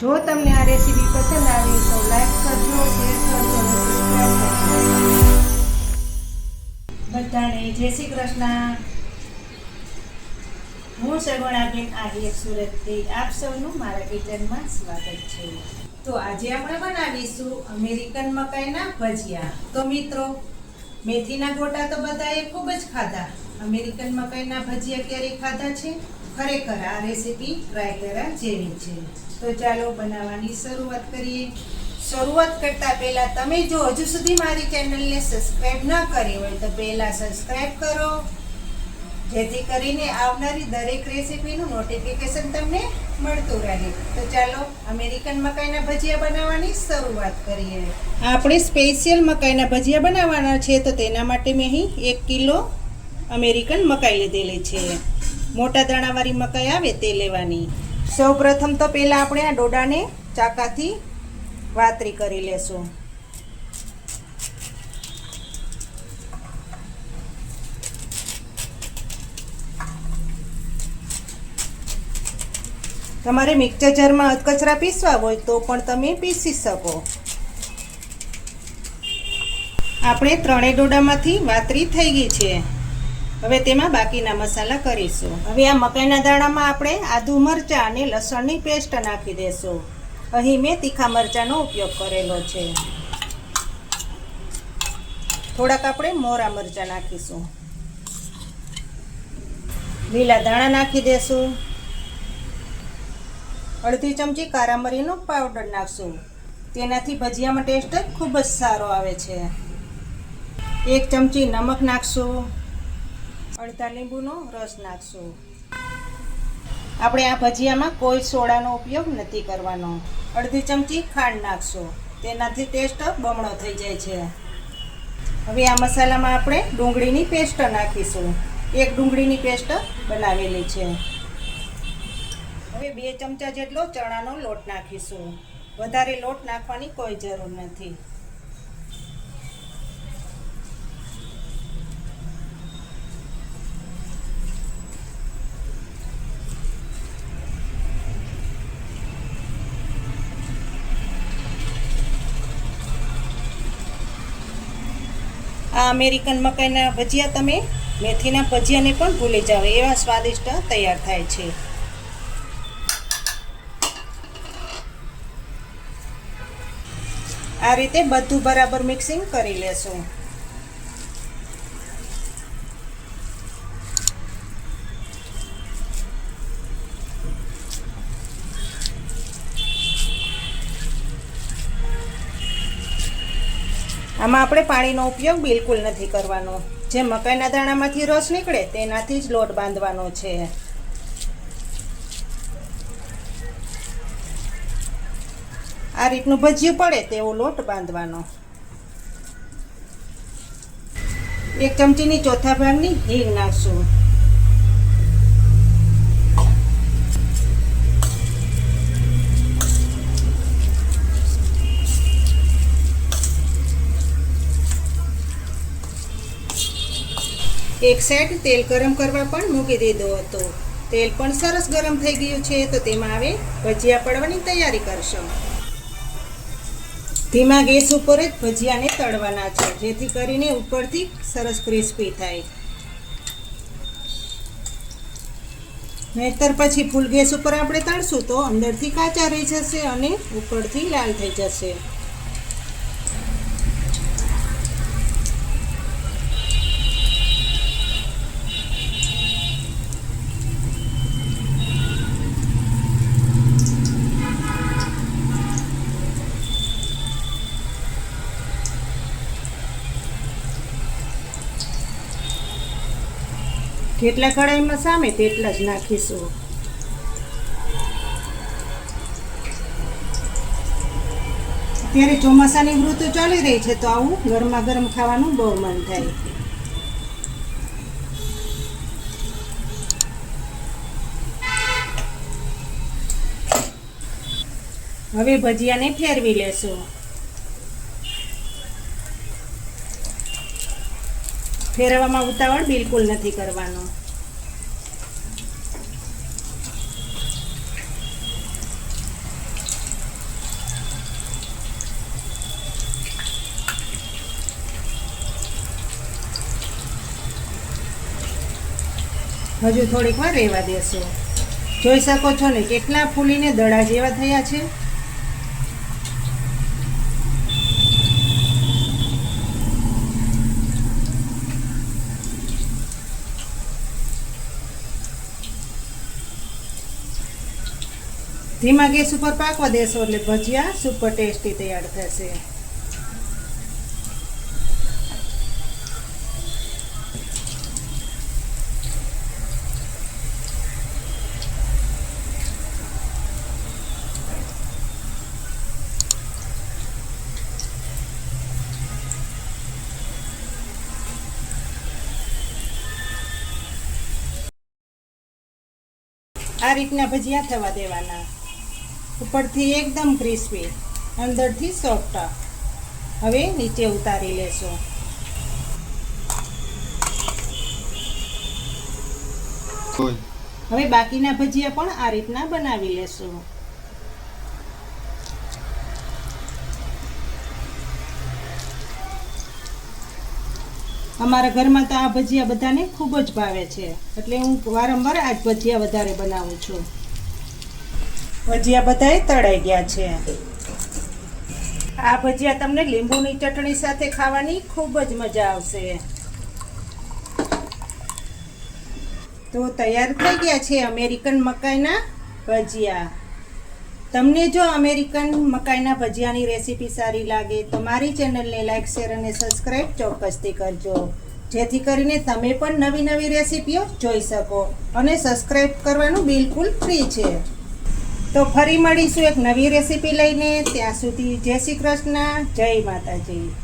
જો તમને આ રેસીપી પસંદ આવી તો લાઈક કરજો, શેર કરજો બધાને જય શ્રી કૃષ્ણ. હું સગવણાબેન આહિર સુરતથી આપ સૌનું મારા કિચનમાં સ્વાગત છે. તો આજે આપણે બનાવીશું અમેરિકન મકાઈના ભજીયા. તો મિત્રો, મેથીના ગોટા તો બધાએ ખૂબ જ ખાધા. અમેરિકન મકાઈના ભજીયા ક્યારેય ખાધા છે? ખરેખર આ રેસીપી ટ્રાય કરવા જેવી છે. તો ચાલો બનાવવાની શરૂઆત કરીએ. શરૂઆત કરતાં પહેલાં તમે જો હજુ સુધી મારી ચેનલને સબસ્ક્રાઈબ ન કરી હોય તો પહેલાં સબસ્ક્રાઈબ કરો. જેથી કરીને આવનારી દરેક રેસીપીનું નોટિફિકેશન તમને મળતું રહે. તો ચાલો અમેરિકન મકાઈના ભજીયા બનાવવાની શરૂઆત કરીએ. આપણે સ્પેશિયલ મકાઈના ભજીયા બનાવવાના છે તો તેના માટે મેં અહીં એક કિલો અમેરિકન મકાઈ લીધેલી છે. મોટા દાણાવાળી મકાઈ આવે તે લેવાની. સૌ પ્રથમ તો પહેલાં આપણે આ ડોડાને ચાકાથી વાતરી કરી લેશું. તમારે મિક્સર જારમાં અધકચરા પીસવા હોય તો પણ તમે પીસી શકો. આપણે ત્રણેય ડોડામાંથી વાતરી થઈ ગઈ છે. હવે તેમાં બાકીના મસાલા કરીશું. હવે આ મકાઈના દાણામાં આપણે આદુ મરચાં અને લસણની પેસ્ટ નાખી દેશું. અહીં મેં તીખા મરચાંનો ઉપયોગ કરેલો છે. થોડાક આપણે મોરા મરચાં નાખીશું. લીલા દાણા નાખી દેશું. અડધી ચમચી કારા પાવડર નાખશું. તેનાથી ભજીયામાં ટેસ્ટ ખૂબ જ સારો આવે છે. એક ચમચી નમક નાખશું. અડધા લીંબુનો રસ નાખશું. આપણે આ ભજીયામાં કોઈ સોડાનો ઉપયોગ નથી કરવાનો. અડધી ચમચી ખાંડ નાખશું. તેનાથી ટેસ્ટ બમણો થઈ જાય છે. હવે આ મસાલામાં આપણે ડુંગળીની પેસ્ટ નાખીશું. એક ડુંગળીની પેસ્ટ બનાવેલી છે. હવે બે ચમચા જેટલો ચણાનો લોટ નાખીશું. વધારે લોટ નાખવાની કોઈ જરૂર નથી. આ અમેરિકન મકાઈના ભજીયા તમે મેથીના ભજીયાને પણ ભૂલી જાઓ, એવા સ્વાદિષ્ટ તૈયાર થાય છે. આ રીતે બધું બરાબર મિક્સિંગ કરી લેશું. આમાં આપણે પાણીનો ઉપયોગ બિલકુલ નથી કરવાનો. જે મકાઈના દાણામાંથી રસ નીકળે તેનાથી જ લોટ બાંધવાનો છે. આ રીતનું ભજીયું પડે તેવો લોટ બાંધવાનો. એક ચમચીની ચોથા ભાગની હિંગ નાખશું. એક સાઈડ તેલ ગરમ કરવા પણ મૂકી દીધો હતો. તેલ પણ સરસ ગરમ થઈ ગયું છે, તો તેમાં હવે ભજીયા પડવાની તૈયારી કરશો. ધીમા ગેસ ઉપર જ ભજીયાને તળવાના છે, જેથી કરીને ઉપરથી સરસ ક્રિસ્પી થાય. નહીતર પછી ફૂલ ગેસ ઉપર આપણે તળશું, તો અંદરથી કાચા રહી જશે અને ઉપરથી લાલ થઈ જશે. જેટલા કઢાઈમાં સામે તેટલા જ નાખીશું. અત્યારે ચોમાસાની ઋતુ ચાલી રહી છે તો આવું ગરમા ગરમ ખાવાનું બહુ મન થાય. હવે ભજીયાને ફેરવી લેશું. ફેરવવામાં ઉતાવળ બિલકુલ નથી કરવાનો. હજુ થોડીક વાર રહેવા દેશો. જોઈ શકો છો ને કેટલા ફૂલીને દડા જેવા થયા છે. ધીમા ગેસ ઉપર પાકવા દેશો એટલે ભજીયા સુપર ટેસ્ટી તૈયાર થશે. આ રીતના ભજીયા થવા દેવાના. ઉપરથી એકદમ ક્રિસ્પી, અંદરથી સોફ્ટ. હવે નીચે ઉતારી લેશો. હવે બાકીના ભજીયા પણ આ રીતના બનાવી લેશો. અમારા ઘરમાં તો આ ભજીયા બધાને ખૂબ જ ભાવે છે, એટલે હું વારંવાર આ ભજીયા વધારે બનાવું છું. ભજીયા બધાએ તળાઈ ગયા છે. આ ભજીયા તમને લીંબુની ચટણી સાથે ખાવાની ખૂબ જ મજા આવશે. તો તૈયાર થઈ ગયા છે અમેરિકન મકાઈના ભજીયા. તમને જો અમેરિકન મકાઈના ભજીયાની રેસીપી સારી લાગે તો મારી ચેનલને લાઈક, શેર અને સબસ્ક્રાઈબ ચોક્કસથી કરજો. જેથી કરીને તમે પણ નવી નવી રેસીપીઓ જોઈ શકો અને સબસ્ક્રાઈબ કરવાનું બિલકુલ ફ્રી છે. તો ફરી મળીશું એક નવી રેસીપી લઈને. ત્યાં સુધી જય શ્રી કૃષ્ણ જય માતાજી.